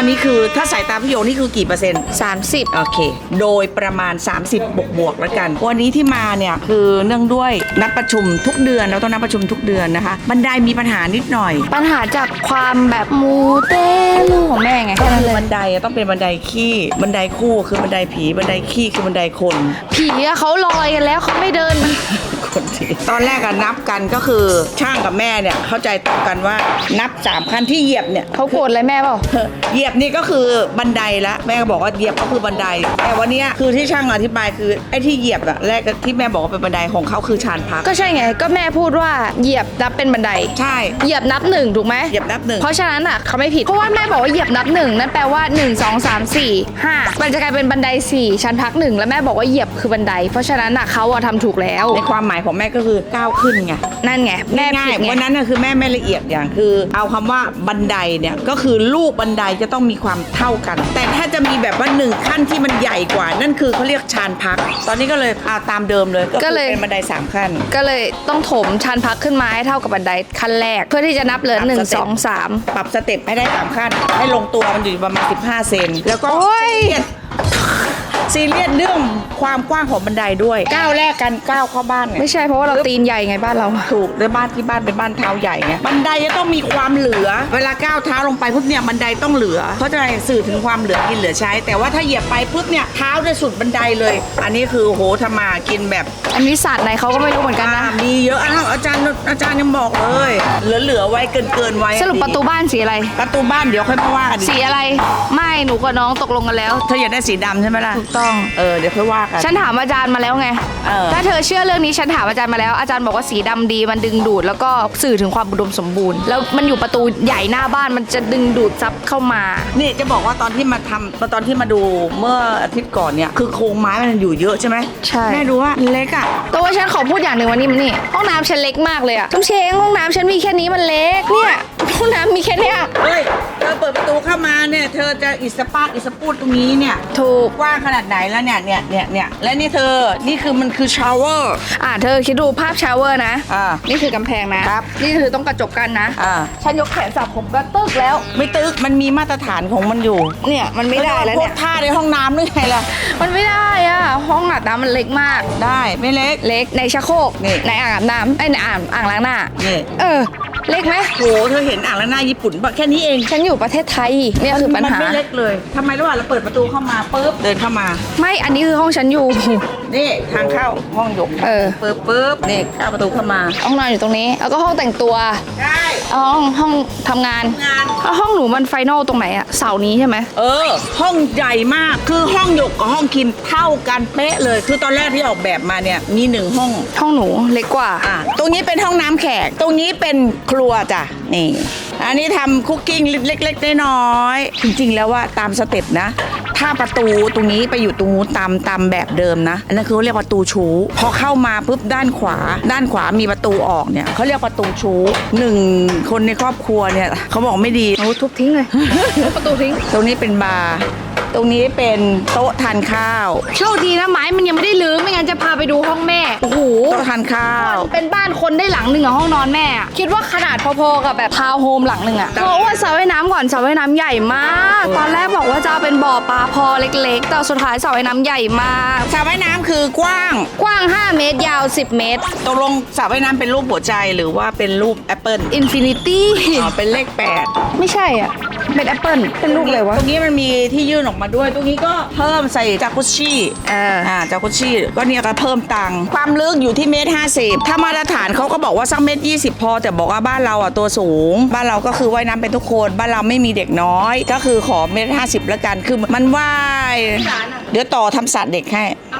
อนนี้คือถ้าสายตาพี่โยนี่คือกี่เปอร์เซ็นต์ 30 โอเค โดยประมาณ 30 บวกบวกๆแล้วกัน วันนี้ที่มาเนี่ยคือเนื่องด้วยนัดประชุมทุกเดือนเราต้องนัดประชุมทุกเดือนนะคะ บันไดมีปัญหานิดหน่อย ปัญหาจากความแบบมูเตลูของแม่ไงก็แค่นั้นคือเลยบันไดอะต้องเป็นบันไดขี้บันไดคู่คือบันไดผีบันไดขี้คือบันไดคน ผีอะเขาลอยกันแล้วเขาไม่เดิน คนที่ตอนแรกอะนับกันก็คือช่างกับแม่เนี่ยเข้าใจตรงกันว่านับสามขั้นที่เหยียบเนี่ย เขาโกรธอะไรแม่เปล่า เหยียบนี่ก็คือบันไดละแม่ก็บอกว่าเหยียบก็คือบันได แต่วันเนี้ยคือที่ช่างอธิบายคือไอ้ที่เหยียบอะแรกที่แม่บอกว่าเป็นบันไดของเขาคือชานพักก็ใช่ไง ก็แม่พูดว่าเหยียบนับเป็นบันได ใช่เหยียบนับหนึ่งถูกไหมเหยียบนับหนึ่งเพราะฉะนั้นอะเขาไม่ผิด เพราะว่าแม่บอกว่าเหยียบนับหนึ่งนั่นแปลว่า 1 2 3 4 5 มันจะกลายเป็นบันได4ชั้นพักหนึ่งแล้วแม่บอกว่าเหยียบคือบันได เพราะฉะนั้นอะเขาอะทำถูกแล้วในความหมายของแม่ก็คือก้าวขึ้นไงนั่นไงแม่ง่าผิยดๆไงวันนั้นน่ะคือแม่ไม่ละเอียดอย่างคือ เอาคำว่าบันไดเนี่ยก็คือลูกบันไดจะต้องมีความเท่ากัน แต่ถ้าจะมีแบบว่าหนึ่งขั้นที่มันใหญ่กว่า นั่นคือเขาเรียกชานพัก ตอนนี้ก็เลยเอาตามเดิมเลยก็คือเป็นบันไดสามขั้น ก็เลยต้องถมชั้นพักขึ้นมาให้เท่ากับบันไดขั้นแรก เพื่อที่จะนับเหลือตามสเต็ป1 2 3ปรับสเต็ปให้ได้สามขั้น ให้ลงตัวมันอยู่ประมาณ 15 เซน แล้วก็โอ้ยซีเรียส ซีเรียสเรื่องความกว้างของบันไดด้วยก้าวแรกกันก้าวเข้าบ้านเนี่ยไม่ใช่เพราะว่าเราตีนใหญ่ไงบ้านเรา ถูกแล้วบ้านที่บ้านเป็นบ้านเท้าใหญ่ไงบันไดจะต้องมีความเหลือ เวลาก้าวเท้าลงไปปุ๊บเนี่ยบันไดต้องเหลือ เพราะจะสื่อถึงความเหลือกินเหลือใช้ แต่ว่าถ้าเหยียบไปปุ๊บเนี่ยเท้าจะสุดบันไดเลย อันนี้คือโหทำมากินแบบอันนี้ศาสตร์ไหนเขาก็ไม่รู้เหมือนกันนะอ่ามีเยอะอ้าวอาจารย์อาจารย์ยังบอกเลยเหลือๆไว้เกินเกินๆไว้สรุปประตูบ้านสีอะไร ประตูบ้านเดี๋ยวค่อยมาว่ากันสีอะไร ไม่หนูกับน้องตกลงกันแล้ว เธออยากได้สีดำใช่ไหมล่ะถูกต้องเออเดี๋ยวค่อยว่ากันฉันถามอาจารย์มาแล้วไง เออถ้าเธอเชื่อเรื่องนี้ฉันถามอาจารย์มาแล้ว อาจารย์บอกว่าสีดำดีมันดึงดูดแล้วก็สื่อถึงความอุดมสมบูรณ์ แล้วมันอยู่ประตูใหญ่หน้าบ้านมันจะดึงดูดซับเข้ามา นี่จะบอกว่าตอนที่มาทำตอนที่มาดูเมื่ออาทิตย์ก่อนเนี่ย คือโครงไม้มันอยู่เยอะใช่ไหมใช่ แม่ดูว่าเล็กอะ แต่ว่าฉันขอพูดอย่างหนึ่งวันนี้มันนี่ห้องน้ำฉันเล็กมากเลยอะทุกเชงห้องน้ำฉันมีแค่นี้มันเล็กเนี่ย ห้องน้ำมีแค่เนี้ยเฮ้ยเธอเปิดประตูเข้ามาเนี่ย เธอจะอิสปาดอิสปูดตรงนี้เนี่ยถูกกว้างขนาดไหนแล้วเนี่ยเนี่ยเนี่ยเนี่ยและนี่เธอนี่คือมันคือชาวเวอร์ อ่าเธอคิดดูภาพชาวเวอร์นะ อ่า นี่คือกำแพงนะครับ นี่คือต้องกระจกกันนะ อ่า ฉันยกแขนสับผมก็ตึกแล้ว ไม่ตึกมันมีมาตรฐานของมันอยู่เนี่ยมันไม่ได้แล้วพวเนี่กย ท่าในห้องน้ำหรือไงล่ะ มันไม่ได้อะห้องอาบน้ำมันเล็กมาก ได้ไม่เล็ก เล็กในชักโครกนี่ ในอ่างอาบน้ำไอ้ยในอ่างอ่างล้างหน้า นี่เออ เล็กไหมโหเธอเห็นอ่างล้างหน้าญี่ปุ่นปะแค่นี้เองฉันอยู่ประเทศไทยเนี่ยคือปัญมันหาไม่เล็กเลยทำไมระหว่างเราเปิดประตูเข้ามาปุ๊บเดินเข้ามา ไม่อันนี้คือห้องฉันอยู่ นี่ทางเข้าห้องหยกเออ ปุ๊บปุ๊บนี่เข้าประตูเข้ามา ห้องนอนอยู่ตรงนี้ แล้วก็ห้องแต่งตัว ใช่ ห้องห้องทำงานงานแล้วห้องหนูมันไฟนอลตรงไหนอะเสานี้ใช่ไหมเออ ห้องใหญ่มากคือห้องหยกกับห้องคิมเท่ากันเป๊ะเลย คือตอนแรกที่ออกแบบมาเนี่ยมีหนึ่งห้องห้องหนูเล็กกว่า อะตรงนี้เป็นห้องน้ำแขก ตรงนี้เป็นครัวจ้ะ นี่ อันนี้ทำคุกกิ้งเล็กๆน้อยๆจริงๆแล้วว่าตามสเต็ปนะ ถ้าประตูตรงนี้ไปอยู่ตรงนู้นตามตามแบบเดิมนะ อันนั้นคือเขาเรียกประตูชูพอเข้ามาปุ๊บด้านขวา ด้านขวามีประตูออกเนี่ยเขาเรียกประตูชูหนึ่งคนในครอบครัวเนี่ยเขาบอกไม่ดี โอ้ทุบทิ้งเลยทุบประตูทิ้ง ตรงนี้เป็นบาร์ ตรงนี้เป็นโต๊ะทานข้าวโชคดีนะไม้มันยังไม่ได้ลื้อไม่งั้นจะพาไปดูห้องแม่ โอ้โห โต๊ะทานข้าว เป็นบ้านคนได้หลังหนึ่งอะห้องนอนแม่อะคิดว่าขนาดพอๆกับแบบทาวน์โฮมหลังหนึ่งอะเพราะว่าสระว่ายน้ำก่อนสระว่ายน้ำใหญ่มาก ตอนแรกบอกว่าจะเอาเป็นบ่อปลาพอเล็ก ๆ แต่สุดท้ายสระว่ายน้ำใหญ่มากสระว่ายน้ำคือกว้าง กว้าง 5 เมตรยาว 10 เมตร ตกลงสระว่ายน้ำเป็นรูปหัวใจหรือว่าเป็นรูปแอปเปิลอินฟินิตี้อ๋อเป็นเลขแปดไม่ใช่อะ เป็นแอปเปิลเป็นรูปอะไรวะ ตรงนี้มันมีที่ยื่นออกมาด้วย ตรงนี้ก็เพิ่มใส่จากุชชี่เอออ่าจากุชชี่ก็เนี่ยก็เพิ่มตังค์ความลึกอยู่ที่เมตรห้าสิบถ้ามาตรฐานเขาก็บอกว่าสักเมตรยี่สิบพอ แต่บอกว่าบ้านเราอะตัวสูง บ้านเราก็คือว่ายน้ำเป็นทุกคน บ้านเราไม่มีเด็กน้อย ก็คือขอเมตรห้าสิบแล้วกันคือมันว่ายร้านอะเดี๋ยวต่อทำสัตว์เด็กให้ เอาไม่ร้านอะ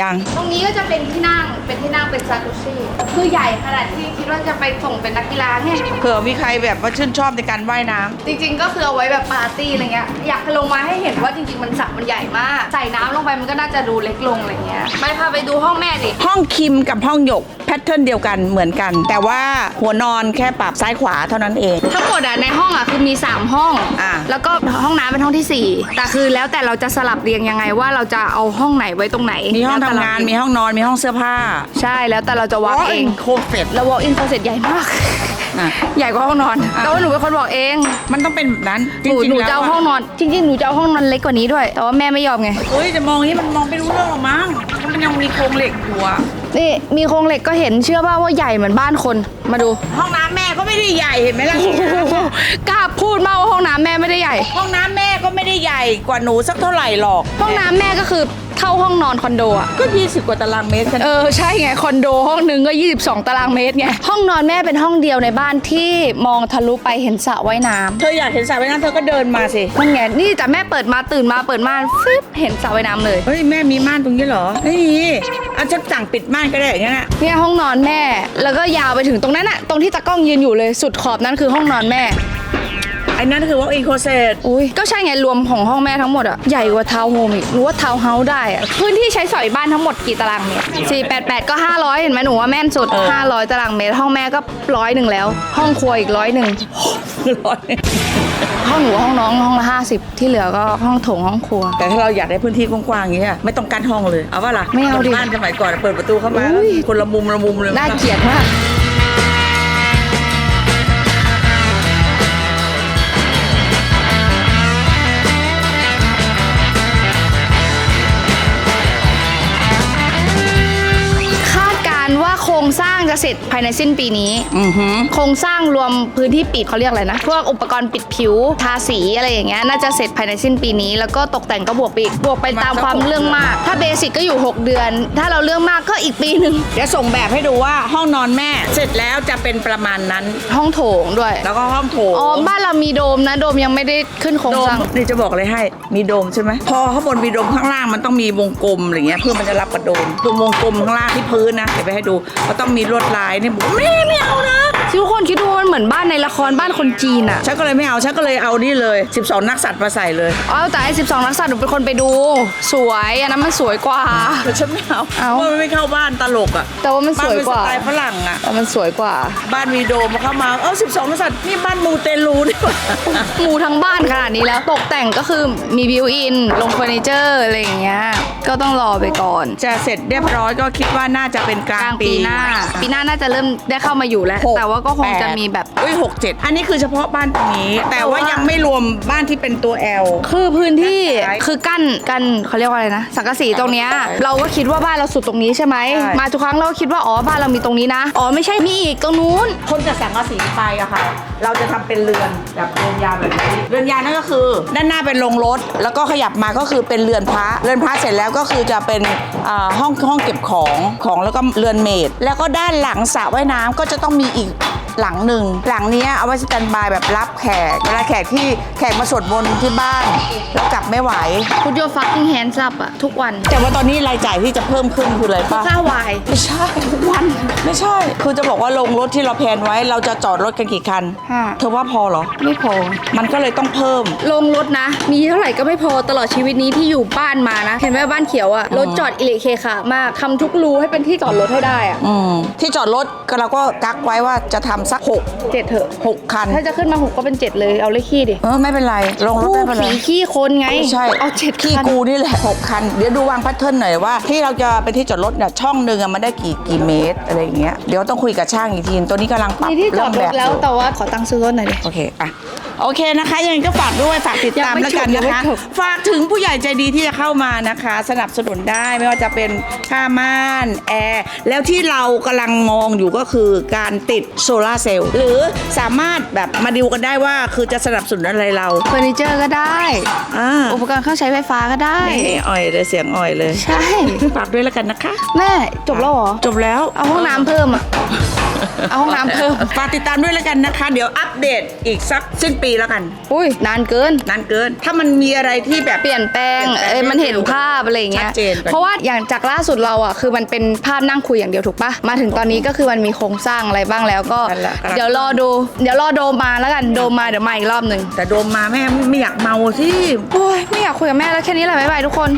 ยังตรงนี้ก็จะเป็นที่นั่ง เป็นที่นั่งเป็นซากุชิคือใหญ่ขนาดที่คิดว่าจะไปส่งเป็นนักกีฬาเนี่ยเผื่อมีใครแบบว่าชื่นชอบในการว่ายน้ำจริง ๆ ก็คือเอาไว้แบบปาร์ตี้อะไรเงี้ย อยากให้ลงมาให้เห็นว่าจริง ๆ มันสระมันใหญ่มาก ใส่น้ำลงไปมันก็น่าจะดูเล็กลงอะไรเงี้ย ไปพาไปดูห้องแม่ดิ ห้องคิมกับห้องหยกแพพทเทิร์นเดียวกันเหมือนกัน แต่ว่าหัวนอนแค่ปรับซ้ายขวาเท่านั้นเอง ทั้งหมดอะในห้องอะคือมี 3 ห้อง อะ แล้วก็ห้องน้ำเป็นห้องที่ 4 แต่คือแล้วแต่เราจะสลับเรียงยังไงว่าเราจะเอาห้องไหนไว้ตรงไหนมีห้องแล้วทำแต่เรงานมีห้องนอนมีห้องเสื้อผ้าใช่แล้วแต่เราจะวางเองโคเฟตแล้ว walk in closet ใหญ่มาก อะ ใหญ่กว่าห้องนอนอะ แต่ว่าหนูเป็นคนบอกเองมันต้องเป็นแบบนั้นหนูจริงๆหนูแล้วจะเอาห้องนอน จริง ๆ หนูจะเอาห้องนอนเล็กกว่านี้ด้วย แต่ว่าแม่ไม่ยอมไง เฮ้ยจะมองอย่างนี้มันมองไม่รู้เรื่องหรอกมั้งเพราะมันยังมีโครงเหล็กอยู่อะนี่มีโครงเหล็กก็เห็นเชื่อป่าว่าใหญ่เหมือนบ้านคนมาดู ห้องน้ำแม่ก็ไม่ได้ใหญ่เห็นไหมล่ะ กล้าพูดมากว่าห้องน้ำแม่ไม่ได้ใหญ่ ห้องน้ำแม่ก็ไม่ได้ใหญ่กว่าหนูสักเท่าไหร่หรอกห้องน้ำแม่ก็คือ เท่าห้องนอนคอนโดอะก็ 20 กว่าตารางเมตรกันเออใช่ไงคอนโดห้องหนึ่งก็ 22 ตารางเมตรไงห้องนอนแม่เป็นห้องเดียวในบ้านที่มองทะลุไปเห็นสระว่ายน้ำเธออยากเห็นสระว่ายน้ำเธอก็เดินมาสิ นั่นไงนี่แต่แม่เปิดมาตื่นมาเปิดม่านฟึบเห็นสระว่ายน้ำเลย เฮ้ย แม่มีม่านตรงนี้เหรอ ไม่มีอะฉันสั่งปิดม่านก็ได้อย่างนั้นอะเนี่ยห้องนอนแม่ แล้วก็ยาวไปถึงตรงนั้นอะตรงที่ตากล้องยืนอยู่เลยสุดขอบนั้นคือห้องนอนแม่ ไอ้นั่นคือ walk in closet อุ้ยก็ใช่ไงรวมของห้องแม่ทั้งหมดอะใหญ่กว่าทาวน์โฮมอีกหรือว่าทาวน์เฮาส์ได้อะพื้นที่ใช้สอยบ้านทั้งหมดกี่ตารางเมตร488 ก็ 500 เห็นไหมหนูว่าแม่นสุด 500 ตารางเมตร ห้องแม่ก็ร้อยหนึ่งแล้ว ห้องครัวอีกร้อยหนึ่งร้อยห้องหนูห้องน้องห้องละ50 ที่เหลือก็ห้องโถงห้องครัว แต่ถ้าเราอยากได้พื้นที่กว้างๆอย่างเงี้ยไม่ต้องกั้นห้องเลยเอาว่าล่ะไม่เอาดิบ้านสมัยก่อนเปิดประตูเข้ามาอุ้ยคนละมุมละมุมเลยน่าเกลียดมาก รงสร้างจะเสร็จภายในสิ้นปีนี้ อือหือ โครงสร้างรวมพื้นที่ปิดเขาเรียกอะไรนะ พวกอุปกรณ์ปิดผิว ทาสีอะไรอย่างเงี้ย น่าจะเสร็จภายในสิ้นปีนี้ แล้วก็ตกแต่งก็บวกไปอีกบวกไปตามความเรื่องมาก ถ้าเบสิกก็อยู่ 6 เดือน ถ้าเราเรื่องมากก็อีกปีหนึ่ง เดี๋ยวส่งแบบให้ดูว่าห้องนอนแม่ เสร็จแล้วจะเป็นประมาณนั้น ห้องโถงด้วย แล้วก็ห้องโถงอ๋อ บ้านเรามีโดมนะ โดมยังไม่ได้ขึ้นโครงโดสมร้าง นี่จะบอกเลยให้ มีโดมใช่ไหม พอข้างบนมีโดมข้างล่างมันต้องมีวงกลมอะไรเงี้ยเพื่อมันจะรับกับโดมตรงวงกลมข้างล่างที่พื้นนะเดี๋ยวไปให้ดูก็ต้องมีลวดลายเนี่ยบอกไม่ไม่ ทุกคนคิดดูว่ามันเหมือนบ้านในละครบ้านคนจีนอะฉันก็เลยไม่เอา ฉันก็เลยเอานี่เลย 12 นักสัตว์มาใส่เลยอ๋อแต่ไอ้12นักสัตว์หนูเป็นคนไปดู สวยอันนั้นมันสวยกว่า แต่ฉันไม่เอาเอา เพราะมันไม่เข้าบ้านตลกอะแต่ว่ามันสบ้านวยเป็นกสว่าไตล์ฝรั่งอะ แต่มันสวยกว่า บ้านมีโดมเข้ามา เออ12นักสัตว์นี่บ้านมูเตลูนี่หว่าหมูทั้งบ้านขนาดนี้แล้วตกแต่งก็คือมีบิวอิน ลงเฟอร์นิเจอร์อะไรอย่างเงี้ยก็ต้องรอไปก่อน จะเสร็จเรียบร้อยก็คิดว่าน่าจะเป็นกกลาลางงปีหน้า ปีหน้าน่าจะเริ่มได้เข้ามาอยู่แล้ว หกแต่ว่าก็คงจะแปดมีแบบ อุ้ยหกเจ็ดอันนี้คือเฉพาะบ้านตรงนี้ แต่ว่ายังไม่รวมบ้านที่เป็นตัว L คือพื้นที่ใช่คือกั้นกั้นเขาเรียกว่าอะไรนะ สังกะสีตรงเนี้ยเราก็คิดว่าบ้านเราสุดตรงนี้ใช่ไหมใช่ มาทุกครั้งเราก็คิดว่าอ๋อบ้านเรามีตรงนี้นะอ๋อไม่ใช่มีอีกตรงนู้น คนจะสั่งกระสีไปอะค่ะ เราจะทำเป็นเรือนแบบเรือนยาวแบบนี้ เรือนยาวนั่นก็คือ ด้านหน้าเป็นโรงรถ แล้วก็ขยับมาก็คือเป็นเรือนพระ เรือนพระเสร็จแล้วก็คือจะเป็นอ่าห้องห้องเก็บของของแล้วก็เรือนเมด แล้วก็ด้านหลังสระว่ายน้ำก็จะต้องมีอีก หลังหนึ่งหลังเนี้ยเอาไว้สแตนบายแบบรับแขกเวลาแขกที่แขกมาสวดมนต์ที่บ้าน แล้วกลับไม่ไหวพุทโยฟักกิ้งแฮนด์ซับอะทุกวันแต่ว่าตอนนี้รายจ่ายที่จะเพิ่มขึ้นคืออะไรปะค่าวายไม่ใช่ทุกวันไม่ใช่ คือจะบอกว่าลงรถที่เราแพลนไว้ เราจะจอดรถกันกี่คัน ห้าเธอว่าพอเหรอ ไม่พอ มันก็เลยต้องเพิ่ม ลงรถนะ มีเท่าไหร่ก็ไม่พอตลอดชีวิตนี้ที่อยู่บ้านมานะ เห็นไหมบ้านเขียวอะรถจอดอิเล็กเคขามากทำทุกรูให้เป็นที่จอดรถให้ได้อะอืมที่จอดรถก็เราก็กักไว้ว่าจะทำสัก6เจ็ดเถอะ6คัน ถ้าจะขึ้นมาหกก็เป็นเจ็ดเลยเอาเลขขี้ดิ เออไม่เป็นไร ลงรถคู่ไม่เป็นไรผีขี้คนไงไม่ใช่เอาเจ็ดขี้คันกูนี่แหละ6คัน เดี๋ยวดูวางแพทเทิร์นหน่อยว่า ที่เราจะไปที่จอดรถเนี่ยช่องหนึ่งอะมันได้กี่กี่เมตรอะไรอย่างเงี้ยเดี๋ยวต้องคุยกับช่างอีกทีตัวนี้กำลังปรับมีที่จอดรเรื่ถงบบแล้วอยู่แต่ว่าขอตังค์ซื้อรถหน่อยดิ โอเค อะ โอเคนะคะ ยังไงก็ฝากด้วยฝากติดตามยังไม่แล้วกันจบยันะงไม่คะจบฝากถึงผู้ใหญ่ใจดีที่จะเข้ามานะคะ สนับสนุนได้ไม่ว่าจะเป็นค่าม่านแอร์แล้วที่เรากำลังมองอยู่ก็คือการติดโซลาร์เซลล์หรือสามารถแบบมาดิวกันได้ว่าคือจะสนับสนุนอะไรเราเฟอร์นิเจอร์ก็ได้ อ่าอุปกรณ์เครื่องใช้ไฟฟ้าก็ได้ นี่อ่อยเลยเสียงอ่อยเลยใช่ ฝากด้วยแล้วกันนะคะ แม่จบแล้วเหรอ จบแล้ว เอาห้องน้ำเพิ่มอะ เอาห้องน้ำเพิ่มฝากติดตามด้วยแล้วกันนะคะ เดี๋ยวอัปเดตอีกสักสิ้นปีแล้วกัน อุ้ยนานเกิน นานเกิน ถ้ามันมีอะไรที่แบบเปลี่ยนแปลงเปลี่ยนแปลงเอ้ยมันเห็นภาพอะไรอย่างเงี้ยชัดเจนไป เพราะว่าอย่างจากล่าสุดเราอะคือมันเป็นภาพนั่งคุยอย่างเดียวถูกปะมาถึงตอนนี้ก็คือมันมีโครงสร้างอะไรบ้างแล้วก็ นั่นแหละกำลัง เดี๋ยวรอดู เดี๋ยวรอโดมมาแล้วกันโดมมาเดี๋ยวมาอีกรอบหนึ่งแต่โดมมาแม่ไม่อยากเมาสิ โอ้ยไม่อยากคุยกับแม่แล้วแค่นี้แหละบ๊ายบายทุกคน